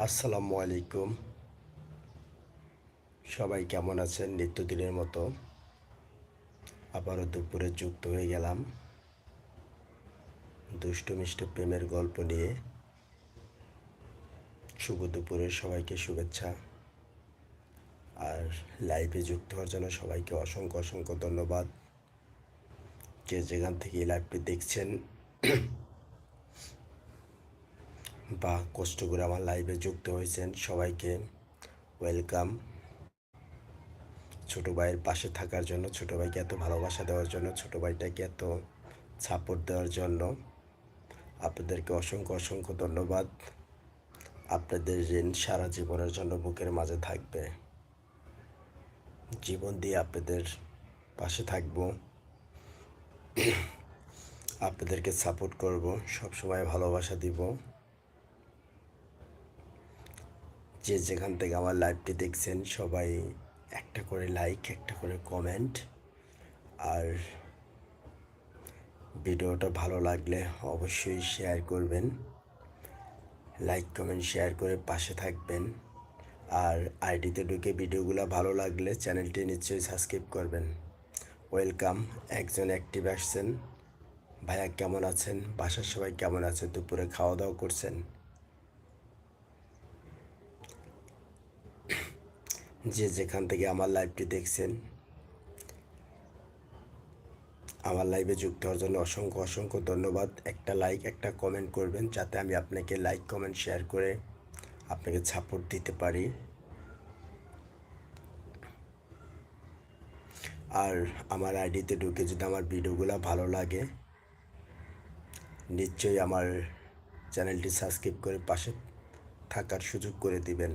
আসসালামু আলাইকুম। সবাই কেমন আছেন? নিত্যদিনের মতো। আবারও দুপুরে যুক্ত হয়ে গেলাম। দুষ্টু মিষ্টি প্রেমের গল্প নিয়ে। শুভ দুপুরে সবাইকে শুভেচ্ছা। আর লাইভে যুক্ত হওয়ার জন্য সবাইকে অসংখ্য অসংখ্য ধন্যবাদ। যে যেখান থেকে লাইভটি দেখছেন বা কষ্ট করে আমার লাইভে যুক্ত হয়েছেন, সবাইকে ওয়েলকাম ছোট ভাইয়ের পাশে থাকার জন্য, ছোট ভাইকে এত ভালোবাসা দেওয়ার জন্য, ছোট ভাইটাকে এত সাপোর্ট দেওয়ার জন্য আপনাদেরকে অসংখ্য অসংখ্য ধন্যবাদ। আপনাদের ঋণ সারা জীবনের জন্য বুকের মাঝে থাকবে। জীবন দিয়ে আপনাদের পাশে থাকব। আপনাদেরকে সাপোর্ট করব, সবসময় ভালোবাসা দিব। যে যেখান থেকে আমার লাইভটি দেখছেন, সবাই একটা করে লাইক একটা করে কমেন্ট আর ভিডিওটা ভালো লাগলে অবশ্যই শেয়ার করবেন। লাইক কমেন্ট শেয়ার করে পাশে থাকবেন। আর আইডিতে ঢুকে ভিডিওগুলো ভালো লাগলে চ্যানেলটি নিশ্চয়ই সাবস্ক্রাইব করবেন। ওয়েলকাম একজন অ্যাক্টিভ আসছেন। ভাইয়া কেমন আছেন? বাসার সবাই কেমন আছে? দুপুরে খাওয়া দাওয়া করছেন? যে যেখান থেকে আমার লাইভটি দেখছেন, আমার লাইভে যুক্ত হওয়ার জন্য অসংখ্য অসংখ্য ধন্যবাদ। একটা লাইক একটা কমেন্ট করবেন যাতে আমি আপনাকে লাইক কমেন্ট শেয়ার করে আপনাকে সাপোর্ট দিতে পারি। আর আমার আইডিতে ঢুকে যদি আমার ভিডিওগুলো ভালো লাগে, নিশ্চয়ই আমার চ্যানেলটি সাবস্ক্রাইব করে পাশে থাকার সুযোগ করে দিবেন।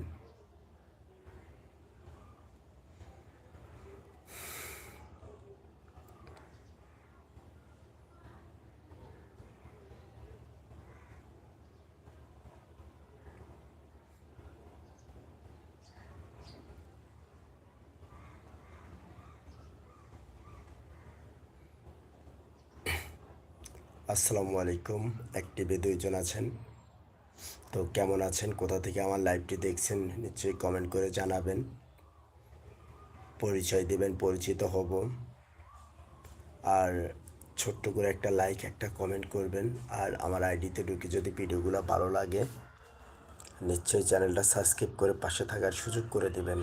আসসালামু আলাইকুম অ্যাক্টিভে দুইজন আছেন। তো কেমন আছেন? কোথা থেকে আমার লাইভটি দেখছেন? নিশ্চয়ই কমেন্ট করে জানাবেন। পরিচয় দেবেন, পরিচিত হব। আর ছোট্ট করে একটা লাইক একটা কমেন্ট করবেন। আর আমার আইডিতে ঢুকে যদি ভিডিওগুলো ভালো লাগে, নিশ্চয়ই চ্যানেলটা সাবস্ক্রাইব করে পাশে থাকার সুযোগ করে দেবেন।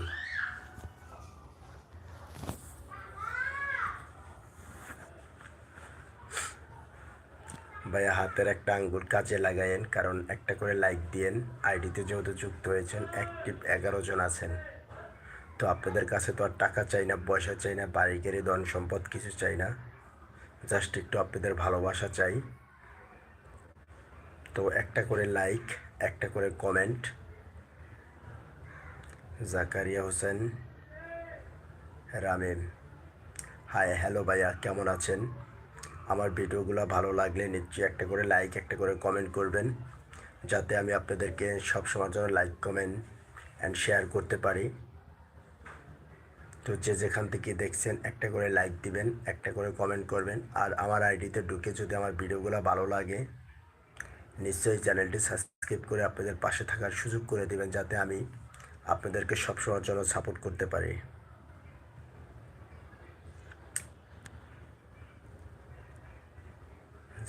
ভাইয়া হাতের একটা আঙ্গুল কাজে লাগায়েন, কারণ একটা করে লাইক দিয়েন। আইডিতে যেহেতু যুক্ত হয়েছেন অ্যাক্টিভ এগারো জন আছেন। তো আপনাদের কাছে তো আর টাকা চাই না, পয়সা চাই না, বাড়ি গাড়ি ধন সম্পদ কিছু চাই না। জাস্ট একটু আপনাদের ভালোবাসা চাই। তো একটা করে লাইক একটা করে comment Zakaria Hossain Ramem. Hi hello ভাইয়া, কেমন আছেন? আমার ভিডিওগুলো ভালো লাগলে নিশ্চয়ই একটা করে লাইক একটা করে কমেন্ট করবেন, যাতে আমি আপনাদেরকে সব সময়ের জন্য লাইক কমেন্ট অ্যান্ড শেয়ার করতে পারি। তো যে যেখান থেকে দেখছেন একটা করে লাইক দিবেন, একটা করে কমেন্ট করবেন, আর আমার আইডিতে ঢুকে যদি আমার ভিডিওগুলো ভালো লাগে, নিশ্চয়ই চ্যানেলটি সাবস্ক্রাইব করে আপনাদের পাশে থাকার সুযোগ করে দেবেন, যাতে আমি আপনাদেরকে সবসময়ের জন্য সাপোর্ট করতে পারি।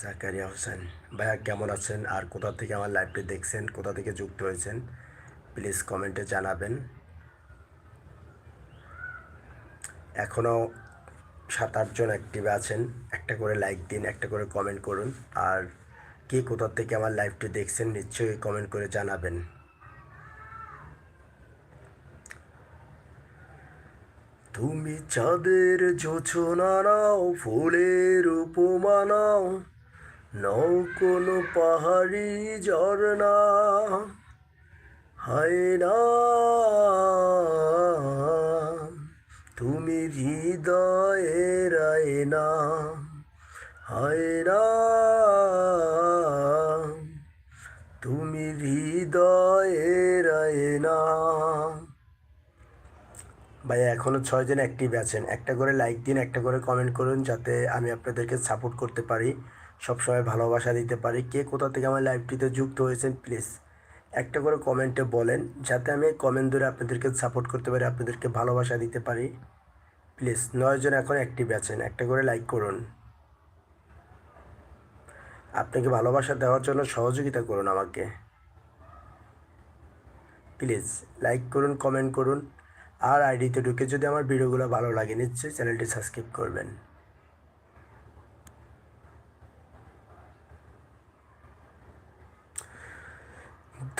জাকারিয়া হোসেন। ভাইয়া, কেমন আছেন? আর কোথা থেকে আমার লাইভটি দেখছেন? কোথা থেকে যুক্ত হয়েছেন? প্লিজ কমেন্টে জানাবেন। এখনও সাত আটজন অ্যাক্টিভ আছেন। একটা করে লাইক দিন, একটা করে কমেন্ট করুন। আর কে কোথা থেকে আমার লাইভটি দেখছেন, নিশ্চয়ই কমেন্ট করে জানাবেন। তুমি চাঁদের জোছনা নাও, ফুলের উপমা নাও। কোনো পাহাড়ি ঝর্ণা হায় না তুমি হৃদয়ের না হায় না তুমি হৃদয়ের না ভাই এখনও ছয়জন অ্যাক্টিভ আছেন। একটা করে লাইক দিন, একটা করে কমেন্ট করুন যাতে আমি আপনাদেরকে সাপোর্ট করতে পারি। সবসময় ভালোবাসা দিতে পারি। কে কোথা থেকে আমার লাইভটিতে যুক্ত হয়েছেন, প্লিজ একটা করে কমেন্টে বলেন, যাতে আমি কমেন্ট ধরে আপনাদেরকে সাপোর্ট করতে পারি, আপনাদেরকে ভালোবাসা দিতে পারি। প্লিজ নয়জন এখন অ্যাক্টিভ আছেন, একটা করে লাইক করুন। আপনাকে ভালোবাসা দেওয়ার জন্য সহযোগিতা করুন আমাকে। প্লিজ লাইক করুন কমেন্ট করুন। আর আইডিতে ঢুকে যদি আমার ভিডিওগুলো ভালো লাগে, নিশ্চয়ই চ্যানেলটি সাবস্ক্রাইব করবেন।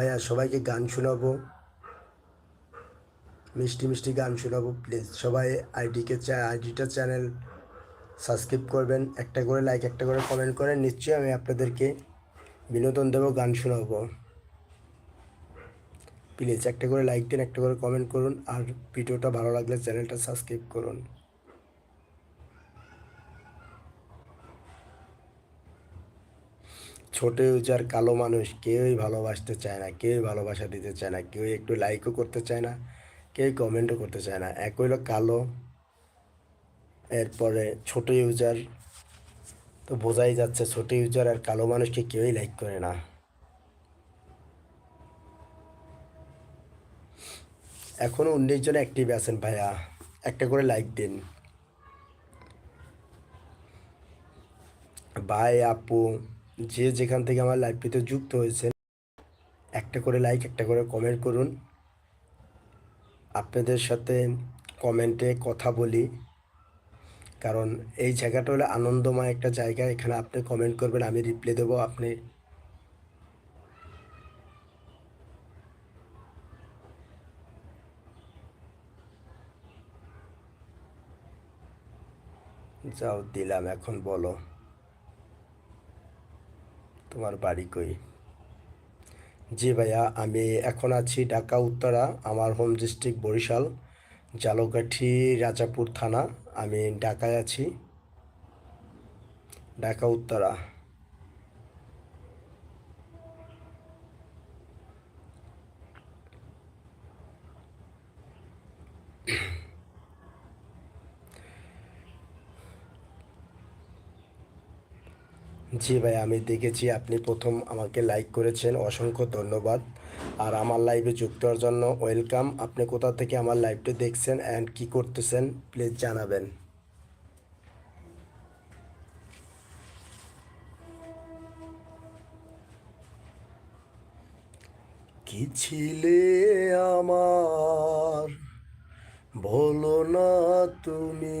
ভাইয়া, সবাইকে গান শোনাবো। মিষ্টি মিষ্টি গান শোনাবো প্লিজ সবাই আইডিকে আইডিটা চ্যানেল সাবস্ক্রাইব করবেন। একটা করে লাইক একটা করে কমেন্ট করেন নিশ্চয়ই আমি আপনাদেরকে বিনোদন দেবো, গান শোনাবো। প্লিজ একটা করে লাইক দিন, একটা করে কমেন্ট করুন। আর ভিডিওটা ভালো লাগলে চ্যানেলটা সাবস্ক্রাইব করুন। ছোট ইউজার কালো মানুষ, কেউই ভালোবাসতে চায় না, কেউই ভালোবাসা দিতে চায় না কেউ একটু লাইকও করতে চায় না কেউ কমেন্টও করতে চায় না। এক হইল কালো, এরপরে ছোট ইউজার তো বোঝাই যাচ্ছে ছোট ইউজার আর কালো মানুষকে কেউই লাইক করে না। এখনও উনিশ জন অ্যাক্টিভ আছেন ভাইয়া, একটা করে লাইক দিন। ভাই, আপু যে যেখান থেকে আমার লাইভটিতে যুক্ত হয়েছেন, একটা করে লাইক একটা করে কমেন্ট করুন। আপনাদের সাথে কমেন্টে কথা বলি। কারণ এই জায়গাটা হলো আনন্দময় একটা জায়গা। এখানে আপনি কমেন্ট করবেন, আমি রিপ্লাই দেবো আপনি। যাও, দিলাম, এখন বলো। তোমার বাড়ি কই? জি ভাইয়া, আমি এখন আছি ঢাকা, উত্তরা, আমার হোম ডিস্ট্রিক্ট বরিশাল, জালকাঠি, রাজাপুর থানা, আমি ঢাকায় আছি। ঢাকা, উত্তরা। জি ভাই, আমি দেখেছি আপনি প্রথম আমাকে লাইক করেছেন, অসংখ্য ধন্যবাদ। আর আমার লাইভে যুক্ত হওয়ার জন্য ওয়েলকাম আপনি কোথা থেকে আমার লাইভটা দেখছেন অ্যান্ড কি করতেছেন প্লিজ জানাবেন। কি ছিলে আমার? বলো না তুমি।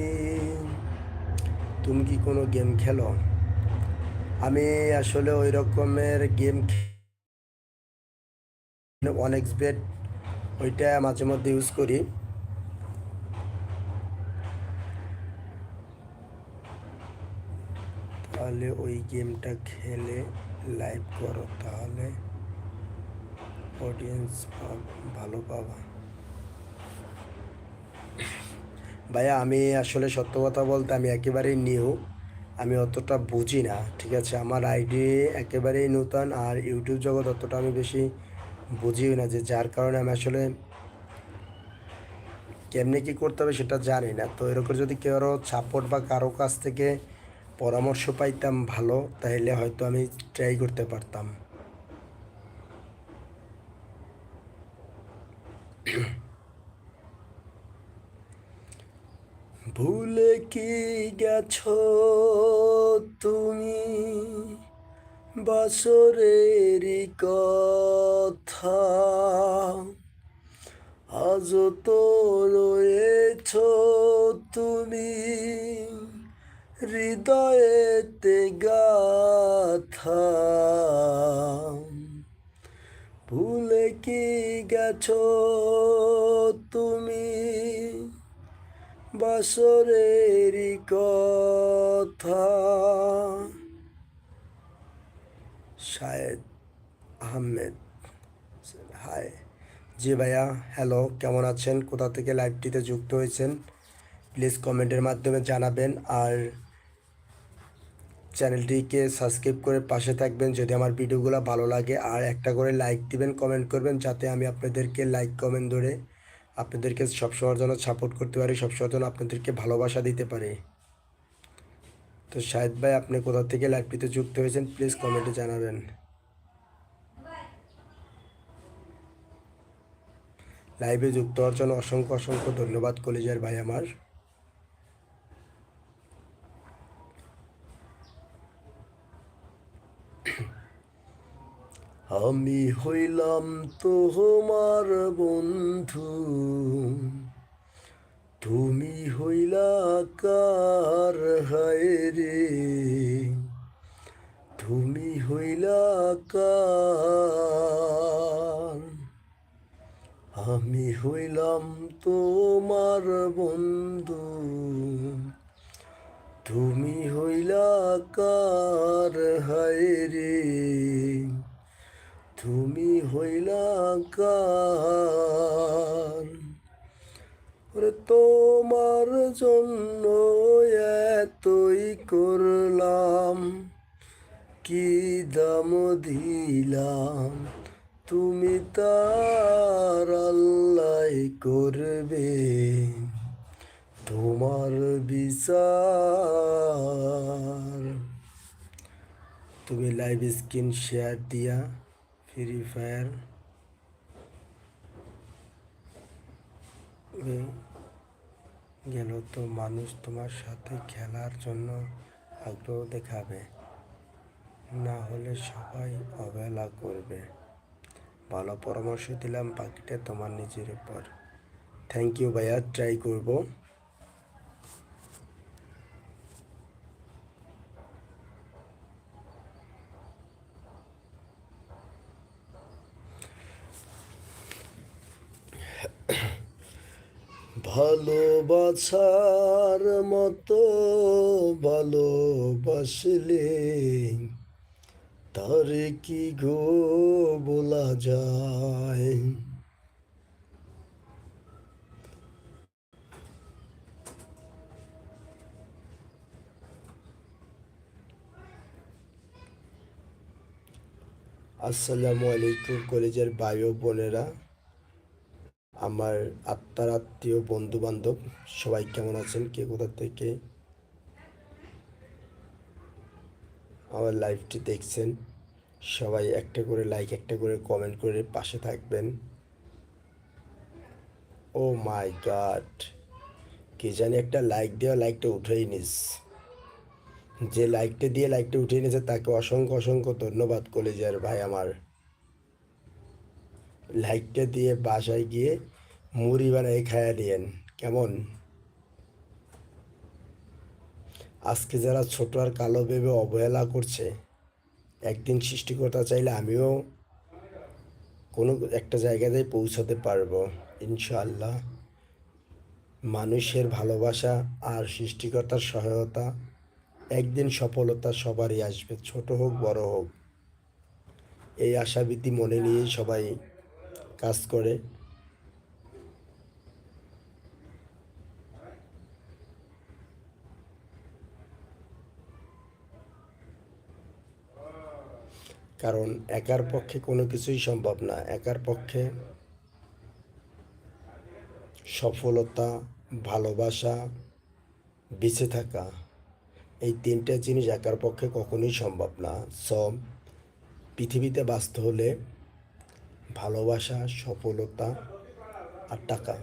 তুমি কি কোনো গেম খেলো? আমি আসলে ওই রকমের গেম অনেক বেট ওইটা মাঝে মধ্যে ইউজ করি। তাহলে ওই গেমটা খেলে লাইভ করো, তাহলে অডিয়েন্স ভালো পাবা। ভাইয়া, আমি আসলে সত্য কথা বলতে আমি একেবারেই নিউ আমি অতটা বুঝি না, ঠিক আছে? আমার আইডি একেবারেই নূতন আর ইউটিউব জগৎ অতটা আমি বেশি বুঝিও না যে যার কারণে আমি আসলে কেমনি কী করতে হবে সেটা জানি না। তো এরকম যদি আরও সাপোর্ট বা কারও কাছ থেকে পরামর্শ পাইতাম ভালো, তাহলে হয়তো আমি ট্রাই করতে পারতাম। ভুলে কি গেছো তুমি? বাসরেরই কথা। আজ তো রয়েছ তুমি। হৃদয়েতে গাথা। ভুলে কি গেছো তুমি? বাসরেরই কথা। Shahed Ahmed, high. জি ভাইয়া, হ্যালো, কেমন আছেন? কোথা থেকে লাইভটিতে যুক্ত হয়েছেন? প্লিজ কমেন্টের মাধ্যমে জানাবেন আর চ্যানেলটিকে সাবস্ক্রাইব করে পাশে থাকবেন যদি আমার ভিডিওগুলো ভালো লাগে। আর একটা করে লাইক দিবেন, কমেন্ট করবেন যাতে আমি আপনাদেরকে লাইক, কমেন্ট ধরে আপনাদেরকে সবসময়ের জন্য সাপোর্ট করতে পারি, সবসময়ের জন্য আপনাদেরকে ভালোবাসা দিতে পারি। তো শাহেদ ভাই, আপনি কোথা থেকে লাইভটিতে যুক্ত হয়েছেন প্লিজ কমেন্টে জানাবেন। লাইভে যুক্ত হওয়ার জন্য অসংখ্য অসংখ্য ধন্যবাদ কলেজের ভাই আমার। আমি হইলাম তোমার বন্ধু। তুমি হইলা কার হায় রে? তুমি হইলা কার? আমি হইলাম তোমার বন্ধু। তুমি হইলা কার হায় রে? তুমি হইলা ওরে তোমার জন্য এতই করলাম, কি দাম দিলাম? তুমি তার আল্লাহ করবে, তোমার বিচার। তুমি লাইভ স্ক্রিন শেয়ার দিয়া। ফ্রি ফায়ার গেল তো মানুষ তোমার সাথে খেলার জন্য আগ্রহ দেখাবে। না হলে সবাই অবহেলা করবে। ভালো পরামর্শ দিলাম বাকিটা তোমার নিজের উপর। থ্যাংক ইউ ভাইয়া। ট্রাই করব। ভালোবাসার মতো ভালোবাসলে তার কি গো বলা যায়? আসসালামু আলাইকুম কলেজের বায়ু বোনেরা। আমার আত্মার আত্মীয় বন্ধু বান্ধব সবাই কেমন আছেন? কে কোথা থেকে? আমার লাইভটি দেখছেন। সবাই একটা করে লাইক একটা করে কমেন্ট করে পাশে থাকবেন। ও মাই গড কে জানি একটা লাইক দেওয়া লাইকটা উঠেই নিস। যে লাইকটা দিয়ে লাইকটা উঠিয়ে নিয়েছে, তাকে অসংখ্য অসংখ্য ধন্যবাদ কলেজের ভাই আমার। লাইকটা দিয়ে বাসায় গিয়ে মুড়ি বানাই খাইয়া দিয়েন কেমন? আজকে যারা ছোট আর কালো ভেবে অবহেলা করছে, একদিন সৃষ্টিকর্তা চাইলে আমিও কোনো একটা জায়গাতে পৌঁছাতে পারব। ইনশাআল্লাহ। মানুষের ভালোবাসা আর সৃষ্টিকর্তার সহায়তা একদিন সফলতা সবারই আসবে, ছোট হোক, বড় হোক। এই আশাবৃত্তি মনে নিয়েই সবাই কাজ করে। কারণ একার পক্ষে কোনো কিছুই সম্ভব না। একার পক্ষে সফলতা, ভালোবাসা, বেঁচে থাকা, এই তিনটে জিনিস একার পক্ষে কখনোই সম্ভব না। সব পৃথিবীতে বাঁচতে হলে ভালোবাসা, সফলতা আর টাকা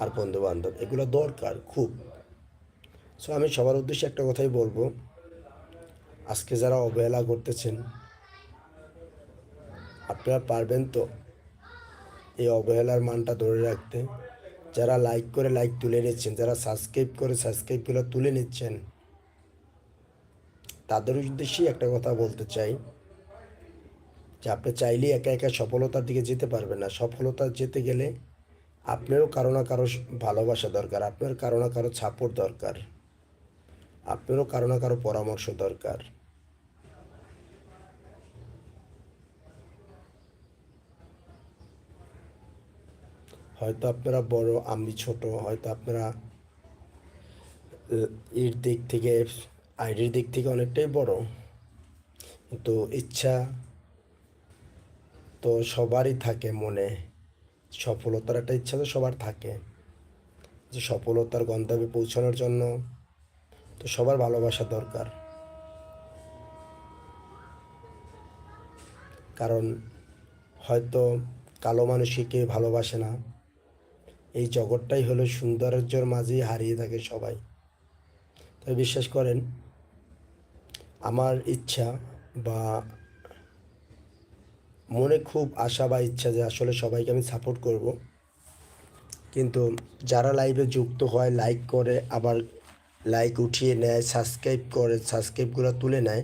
আর বন্ধু বান্ধব এগুলো দরকার খুব। সো আমি সবার উদ্দেশ্যে একটা কথাই বলব। আজকে যারা অবহেলা করতেছেন, আপনারা পারবেন তো এই অবহেলার মানটা ধরে রাখতে? যারা লাইক করে লাইক তুলে নিচ্ছেন, যারা সাবস্ক্রাইব করে সাবস্ক্রাইবগুলো তুলে নিচ্ছেন, তাদের উদ্দেশ্যেই একটা কথা বলতে চাই। যে আপনি চাইলেই একা একা সফলতার দিকে যেতে পারবেন না। সফলতা যেতে গেলে আপনারও কারও না কারও ভালোবাসা দরকার, আপনার কারও না কারও সাপোর্ট দরকার, আপনারও কারও না কারও পরামর্শ দরকার। হয়তো আপনারা বড়, আমি ছোট, হয়তো আপনারা এর দিক থেকে, আইডির দিক থেকে অনেকটাই বড়। কিন্তু ইচ্ছা তো সবারই থাকে মনে। সফলতার একটা ইচ্ছা তো সবার থাকে। যে সফলতার গন্তব্যে পৌঁছানোর জন্য তো সবার ভালোবাসা দরকার। কারণ হয়তো কালো মানুষকে কেউ ভালোবাসে না। এই জগৎটাই হলো সৌন্দর্যের মাঝেই হারিয়ে থাকে সবাই। তবে বিশ্বাস করেন, আমার ইচ্ছা বা মনে খুব আশা বা ইচ্ছা যে আসলে সবাইকে আমি সাপোর্ট করব। কিন্তু যারা লাইভে যুক্ত হয় লাইক করে, আবার লাইক উঠিয়ে নেয় সাবস্ক্রাইব করে সাবস্ক্রাইবগুলো তুলে নেয়,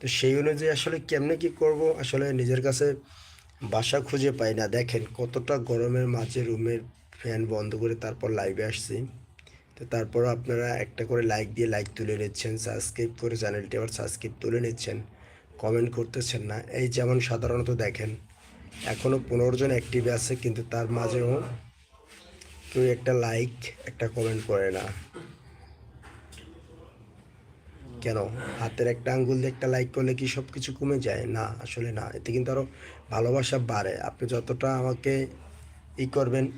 তো সেই অনুযায়ী আসলে কেমনে কি করব? আসলে নিজের কাছে বাসা খুঁজে পাই না। দেখেন কতটা গরমের মাঝে রুমের ফ্যান বন্ধ করে তারপর লাইভে আসছি। তো তারপর আপনারা একটা করে লাইক দিয়ে লাইক তুলে নিচ্ছেন সাবস্ক্রাইব করে চ্যানেলটি আবার সাবস্ক্রাইব তুলে নিচ্ছেন। কমেন্ট করতেছেন না। এই যেমন সাধারণত দেখেন এখনও পনেরো জন অ্যাক্টিভ আছে, কিন্তু তার মাঝেও কেউ একটা লাইক একটা কমেন্ট করে না। কেন? হাতের একটা আঙ্গুল দিয়ে একটা লাইক করলে কি সব কিছু কমে যায়? না, আসলে না। এতে কিন্তু আরও ভালোবাসা বাড়ে। আপনি যতটা আমাকে ই করবেন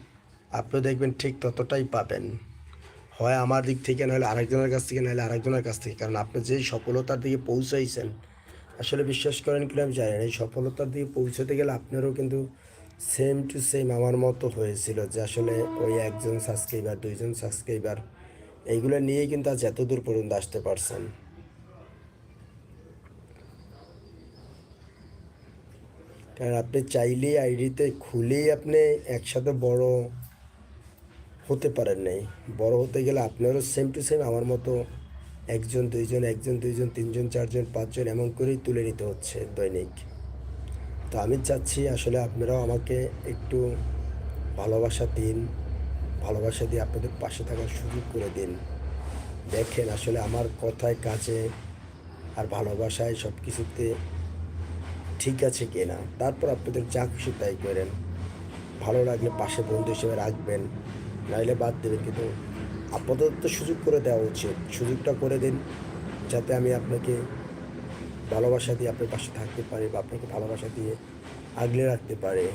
আপনি দেখবেন ঠিক ততটাই পাবেন। হয় আমার দিক থেকে, নাহলে আরেকজনের কাছ থেকে, নাহলে আরেকজনের কাছ থেকে। কারণ আপনি যেই সফলতার দিকে পৌঁছাইছেন আসলে বিশ্বাস করেন কিনা আমি জানি না। এই সফলতার দিকে পৌঁছতে গেলে আপনারও কিন্তু সেম টু সেম আমার মতো হয়েছিল যে আসলে ওই একজন সাবস্ক্রাইবার দুইজন সাবস্ক্রাইবার এইগুলো নিয়ে কিন্তু আজ এত দূর পর্যন্ত আসতে পারছেন। কারণ আপনি চাইলেই আইডিতে খুলেই আপনি একসাথে বড় হতে পারেন নাই। বড় হতে গেলে আপনারও সেম টু সেম আমার মতো একজন, দুইজন একজন, দুইজন, তিনজন, চারজন, পাঁচজন এমন করেই তুলে নিতে হচ্ছে দৈনিক। তো আমি চাচ্ছি আসলে আপনারাও আমাকে একটু ভালোবাসা দিন, ভালোবাসা দিয়ে আপনাদের পাশে থাকার সুযোগ করে দিন। দেখেন আসলে আমার কথায়, কাজে আর ভালোবাসায় সব কিছুতে ঠিক আছে কি না তারপর আপনাদের যা খুশি তাই করেন। ভালো লাগলে পাশে বন্ধু হিসেবে রাখবেন, নাইলে বাদ দেবেন, কিন্তু আপাতত সুযোগ করে দেওয়া উচিত। সুযোগটা করে দিন, যাতে আমি আপনাকে ভালোবাসা দিয়ে আপনার পাশে থাকতে পারি বা আপনাকে ভালোবাসা দিয়ে আগলে রাখতে পারি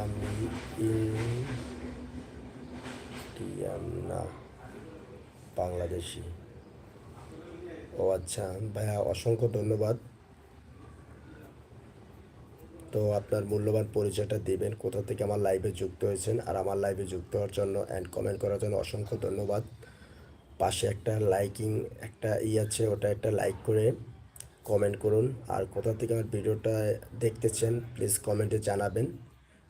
আমি ইন্ডিয়ান বাংলাদেশি। ও আচ্ছা ভাইয়া, অসংখ্য ধন্যবাদ। তো আপনার মূল্যবান পরিচয়টা দেবেন, কোথা থেকে আমার লাইভে যুক্ত হয়েছেন, আর আমার লাইভে যুক্ত হওয়ার জন্য অ্যান্ড কমেন্ট করার জন্য অসংখ্য ধন্যবাদ। পাশে একটা লাইকিং একটা ই আছে, ওটা একটা লাইক করে কমেন্ট করুন। আর কোথা থেকে আমার ভিডিওটা দেখতেছেন প্লিজ কমেন্টে জানাবেন।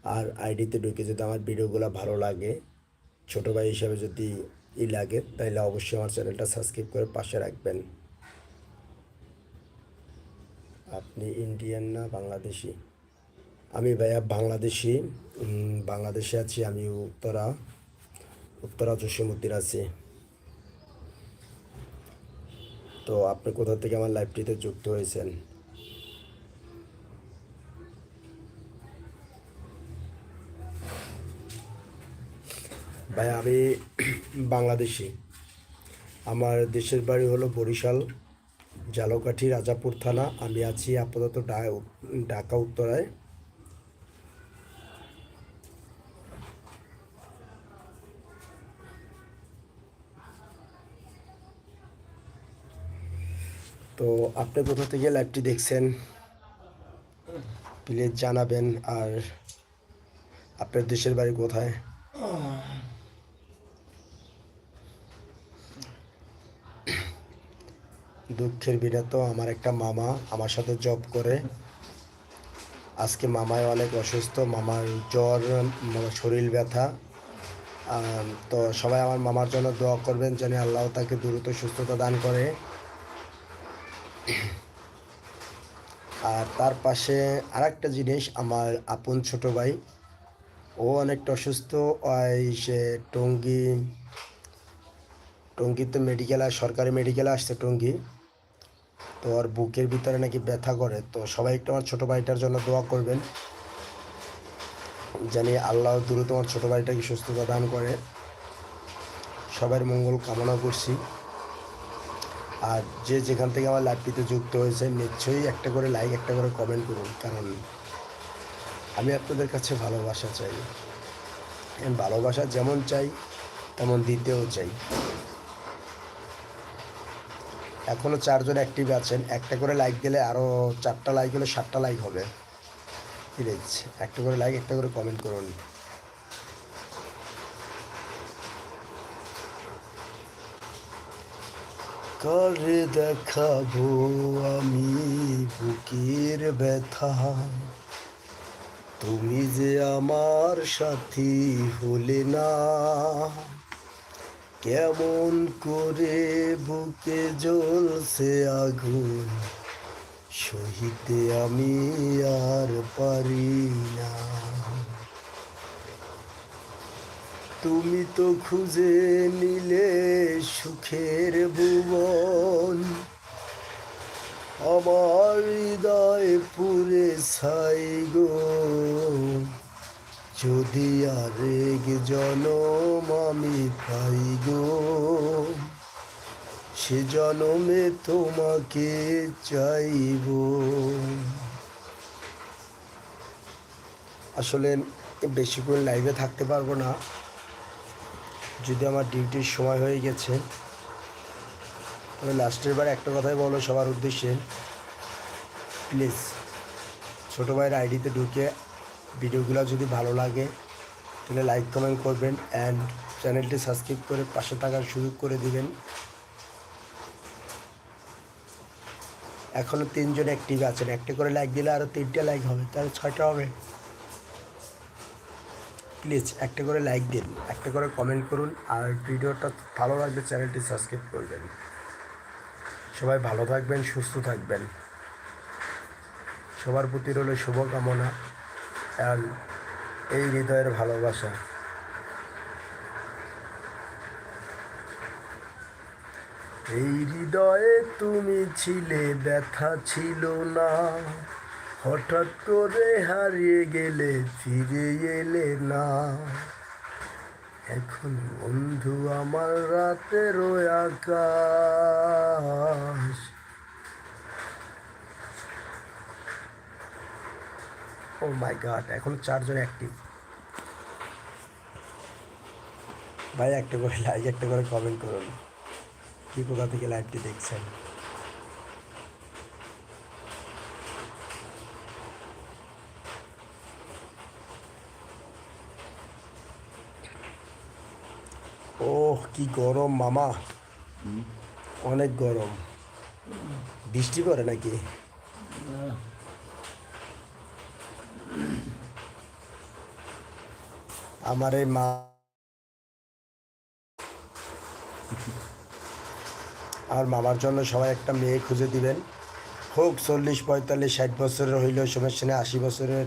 আর আইডিতে ঢুকে যদি আমার ভিডিওগুলো ভালো লাগে, ছোটো ভাই হিসাবে যদি ই লাগে, তাহলে অবশ্যই আমার চ্যানেলটা সাবস্ক্রাইব করে পাশে রাখবেন। আপনি ইন্ডিয়ান না বাংলাদেশি? আমি ভাইয়া বাংলাদেশি বাংলাদেশে আছি, আমি উত্তরা উত্তরা জসীমুদ্দিন আছি। তো আপনি কোথা থেকে আমার লাইভটিতে যুক্ত হয়েছেন? ভাই, আমি বাংলাদেশি। আমার দেশের বাড়ি হলো বরিশাল, জালকাঠি, রাজাপুর থানা। আমি আছি আপাতত ঢাকা উত্তরায়। তো আপনি কোথা থেকে লাইভটি দেখছেন, প্লিজ জানাবেন। আর আপনার দেশের বাড়ি কোথায়? দুঃখের বিটা তো আমার একটা মামা আমার সাথে জব করে। আজকে মামায় অনেক অসুস্থ, মামার জ্বর শরীর ব্যথা। তো সবাই আমার মামার জন্য দোয়া করবেন যেন আল্লাহ তাকে দ্রুত সুস্থতা দান করে। আর তার পাশে আরেকটা জিনিস, আমার আপন ছোট ভাই, ও অনেকটা অসুস্থ। ওই সে টঙ্গি, টঙ্গিতে মেডিকেল আর সরকারি মেডিকেলে আসছে টঙ্গি। তো ওর বুকের ভিতরে নাকি ব্যথা করে। তো সবাই একটু আমার ছোটো ভাইটার জন্য দোয়া করবেন। জানি আল্লাহ দ্রুত আমার ছোটো ভাইটাকে সুস্থতা দান করে। সবার মঙ্গল কামনা করছি। আর যে যেখান থেকে আমার লাইভটিতে যুক্ত হয়েছে, নিশ্চয়ই একটা করে লাইক একটা করে কমেন্ট করুন। কারণ আমি আপনাদের কাছে ভালোবাসা চাই। ভালোবাসা যেমন চাই, তেমন দিতেও চাই। এখনও চারজন অ্যাক্টিভ আছেন। একটা করে লাইক দিলে আরও চারটা লাইক হলে সাতটা লাইক হবে। প্লিজ একটা করে লাইক একটা করে কমেন্ট করুন। করে দেখাবো আমি বুকের ব্যথা? তুমি যে আমার সাথী হলে না? কেমন করে বুকে জ্বলছে আগুন? সহিতে আমি আর পারি না। তুমি তো খুঁজে নিলে সুখের ভুবন। আমার হৃদয় পুরে ছাই গো। যদি আরেক জনম আমি পাই গো। সে জনমে তোমাকে চাইব। আসলে বেশিক্ষণ লাইভে থাকতে পারব না। যদি আমার ডিউটির সময় হয়ে গেছে, তবে লাস্টের বার একটা কথাই বলো সবার উদ্দেশ্যে। প্লিজ ছোটো ভাইয়ের আইডিতে ঢুকে ভিডিওগুলো যদি ভালো লাগে, তাহলে লাইক কমেন্ট করবেন অ্যান্ড চ্যানেলটি সাবস্ক্রাইব করে পাশে থাকার সুযোগ করে দিবেন। এখনও তিনজন অ্যাক্টিভ আছেন, একটা করে লাইক দিলে আরও তিনটে লাইক হবে, তাহলে ছয়টা হবে। প্লিজ একটা করে লাইক দিন, একটা করে কমেন্ট করুন আর ভিডিওটা ভালো লাগলে চ্যানেলটি সাবস্ক্রাইব করবেন। সবাই ভালো থাকবেন, সুস্থ থাকবেন। সবার প্রতি রইল শুভকামনা। আর এই হৃদয়ের ভালোবাসা। এই হৃদয়ে তুমি ছিলে, ব্যথা ছিল না। হঠাৎ করে হারিয়ে গেলে, ফিরে এলে না। এখন বন্ধু, আমার রাতের আকাশ। ও মাই গড এখন চারজন অ্যাক্টিভ ভাই একটা করে লাইক একটা করে কমেন্ট করুন। কি কোথা থেকে লাইভটি দেখছেন। ওহ কি গরম মামা। অনেক গরম। বৃষ্টি করে নাকি? আমার এই মা আর মামার জন্য সবাই একটা মেয়ে খুঁজে দিবেন। হোক চল্লিশ, পঁয়তাল্লিশ, ষাট বছরের হইলেও সমস্যা নেই, আশি বছরের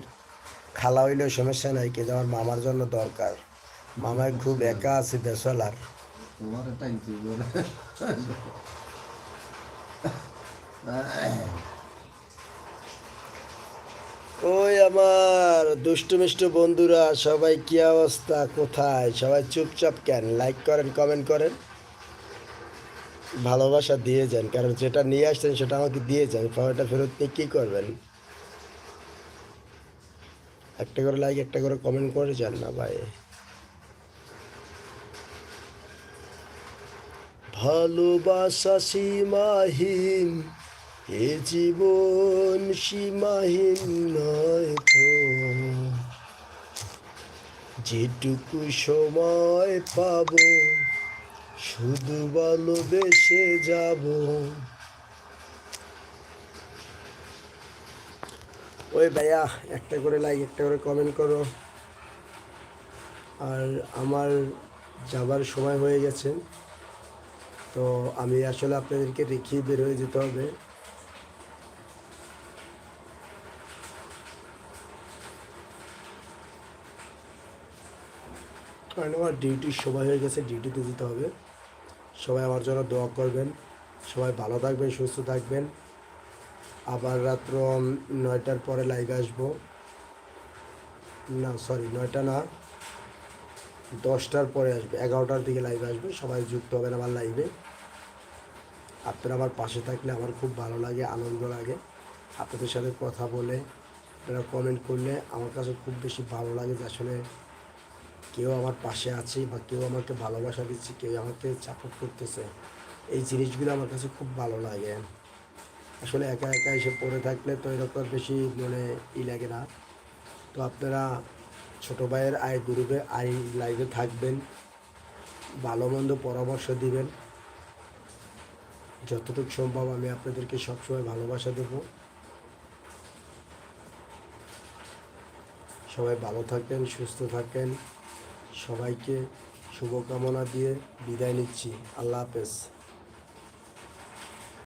খালা হইলেও সমস্যা নাই, কিন্তু আমার মামার জন্য দরকার। মামায় খুব একা আছে বেসলার তোমার ওই আমার দুষ্টু মিষ্টু বন্ধুরা, সবাই কি অবস্থা? কোথায়? সবাই চুপচাপ কেন? লাইক করেন কমেন্ট করেন। ভালোবাসা দিয়ে যান, কারণ যেটা নিয়ে আসছেন সেটা আমাকে দিয়ে যান। পাওয়াটা ফেরত নিয়ে কী করবেন? একটা করে লাইক একটা করে কমেন্ট করে যান না ভাই। ভালোবাসা সীমাহীন। এ জীবন সীমাহীন নয় তো। যেটুকু সময় পাব, শুধু ভালোবেসে যাব। ওই ভাইয়া, একটা করে লাইক একটা করে কমেন্ট করো। আর আমার যাবার সময় হয়ে গেছে, তো আমি আসলে আপনাদেরকে রেখেই বের হয়ে যেতে হবে। কারণ আমার ডিউটির সময় হয়ে গেছে ডিউটিতে যেতে হবে। সবাই আমার জন্য দোয়া করবেন। সবাই ভালো থাকবেন, সুস্থ থাকবেন। আবার রাত্র নয়টার পরে লাইভে আসব। না সরি নয়টা না, দশটার পরে আসবে, এগারোটার দিকে লাইভে আসবে। সবাই যুক্ত হবেন আমার লাইভে আপনারা আমার পাশে থাকলে আমার খুব ভালো লাগে, আনন্দ লাগে। আপনাদের সাথে কথা বলে, আপনারা কমেন্ট করলে আমার কাছে খুব বেশি ভালো লাগে যে আসলে কেউ আমার পাশে আছে বা কেউ আমাকে ভালোবাসা দিচ্ছে, কেউ আমাকে সাপোর্ট করতেছে, এই জিনিসগুলো আমার কাছে খুব ভালো লাগে। আসলে একা একা এসে পড়ে থাকলে তো এরকম বেশি মানে ই লাগে না। তো আপনারা ছোটো ভাইয়ের আই গ্রুপে আই লাইভে থাকবেন, ভালো মন্দ পরামর্শ দিবেন। যতটুকু সম্ভব আমি আপনাদেরকে সবসময় ভালোবাসা দেবো। সবাই ভালো থাকেন, সুস্থ থাকেন। সবাইকে শুভকামনা দিয়ে বিদায় নিচ্ছি। আল্লাহ হাফেজ।